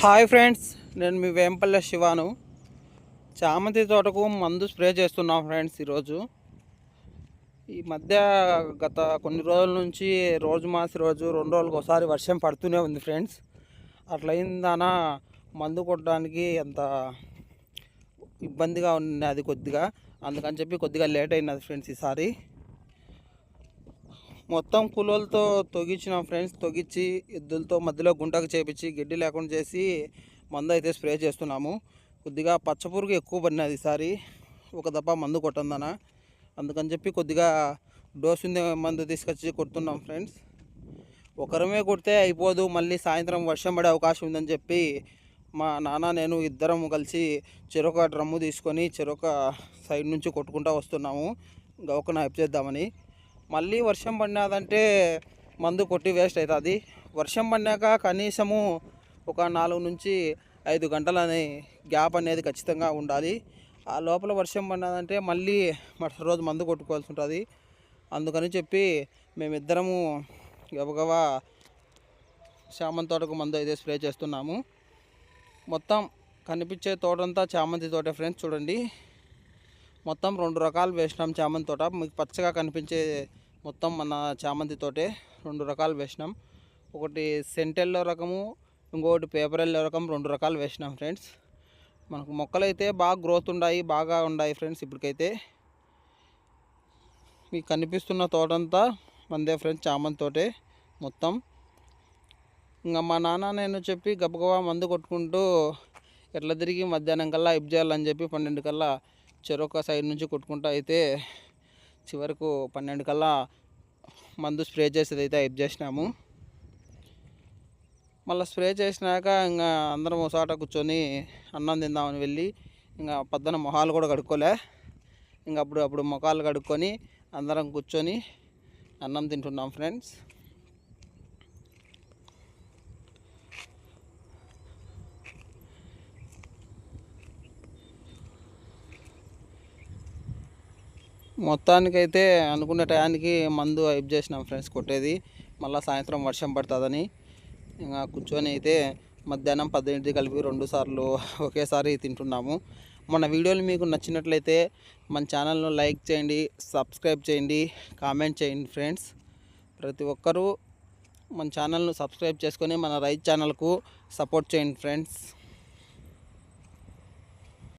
Hi friends నేను మీ వేంపల్లె శివాను. చామంతి తోటకు మందు స్ప్రే చేస్తున్నాం ఫ్రెండ్స్ ఈరోజు. ఈ మధ్య గత కొన్ని రోజుల నుంచి రోజు మాసి రోజు రెండు రోజులకు ఒకసారి వర్షం పడుతూనే ఉంది ఫ్రెండ్స్. అట్లా మందు కొట్టడానికి అంత ఇబ్బందిగా ఉన్నది కొద్దిగా. అందుకని చెప్పి కొద్దిగా లేట్ అయినది ఫ్రెండ్స్ ఈసారి. మొత్తం కూలోలతో తొగించిన ఫ్రెండ్స్ తొగించి ఎద్దులతో మధ్యలో గుంటకు చేపించి గడ్డి లేకుండా చేసి మందు అయితే స్ప్రే చేస్తున్నాము. కొద్దిగా పచ్చపురుగు ఎక్కువ పడినది ఈసారి. ఒక దప్ప మందు కొట్టందన. అందుకని చెప్పి కొద్దిగా డోస్ ఉంది మందు తీసుకొచ్చి కొడుతున్నాం ఫ్రెండ్స్ ఒకరమే కొడితే అయిపోదు. మళ్ళీ సాయంత్రం వర్షం పడే అవకాశం ఉందని చెప్పి మా నాన్న నేను ఇద్దరం కలిసి చెరొక డ్రమ్ము తీసుకొని చెరొక సైడ్ నుంచి కొట్టుకుంటా వస్తున్నాము. గవక నైప్ చేద్దామని. మళ్ళీ వర్షం పడినదంటే మందు కొట్టి వేస్ట్ అవుతుంది. వర్షం పడినాక కనీసము ఒక నాలుగు నుంచి ఐదు గంటలని గ్యాప్ అనేది ఖచ్చితంగా ఉండాలి. ఆ లోపల వర్షం పడినదంటే మళ్ళీ మరుసటి రోజు మందు కొట్టుకోవాల్సి ఉంటుంది. అందుకని చెప్పి మేమిద్దరము గబగబా చామంతి తోటకు మందు అయితే స్ప్రే చేస్తున్నాము. మొత్తం కనిపించే తోటంతా చామంతి తోటే ఫ్రెండ్స్ చూడండి. మొత్తం రెండు రకాలు వేసినాం చామంతి తోట. మీకు పచ్చగా కనిపించే మొత్తం మన చామంతి తోటే రెండు రకాలు వేసినాం ఒకటి సెంటెల్లో రకము ఇంకొకటి పేపర్ ఎల్లో రకం రెండు రకాలు వేసినాం ఫ్రెండ్స్. మనకు మొక్కలు అయితే బాగా గ్రోత్ ఉన్నాయి బాగా ఉన్నాయి ఫ్రెండ్స్ ఇప్పటికైతే. మీకు కనిపిస్తున్న తోటంతా మందే ఫ్రెండ్స్ చామంతి తోటే మొత్తం. ఇంకా మా నాన్న నేను చెప్పి గబగబా మందు కొట్టుకుంటూ ఎట్లా తిరిగి మధ్యాహ్నం కల్లా ఇప్ చేయాలని చెప్పి పన్నెండు కల్లా చెరొక సైడ్ నుంచి కొట్టుకుంటూ అయితే చివరకు పన్నెండు కల్లా మందు స్ప్రే చేసేది అయితే హెల్ప్ చేసినాము. మళ్ళీ స్ప్రే చేసినాక ఇంకా అందరం ఒకసాట కూర్చొని అన్నం తిందామని వెళ్ళి ఇంకా పొద్దున మొహాలు కూడా కడుక్కోలే. ఇంకా అప్పుడు అప్పుడు మొఖాలు కడుక్కొని అందరం కూర్చొని అన్నం తింటున్నాం ఫ్రెండ్స్. మొత్తానికైతే అనుకున్న టయానికి మందు హైప్ చేసినాం ఫ్రెండ్స్ కొట్టేది. మళ్ళీ సాయంత్రం వర్షం పడుతుందని. ఇంకా కూర్చొని అయితే మధ్యాహ్నం పద్దెనిమిది కలిపి రెండు సార్లు ఒకేసారి తింటున్నాము. మన వీడియోలు మీకు నచ్చినట్లయితే మన ఛానల్ను లైక్ చేయండి సబ్స్క్రైబ్ చేయండి కామెంట్ చేయండి ఫ్రెండ్స్ ప్రతి ఒక్కరూ మన ఛానల్ను సబ్స్క్రైబ్ చేసుకొని మన రైతు ఛానల్కు సపోర్ట్ చేయండి ఫ్రెండ్స్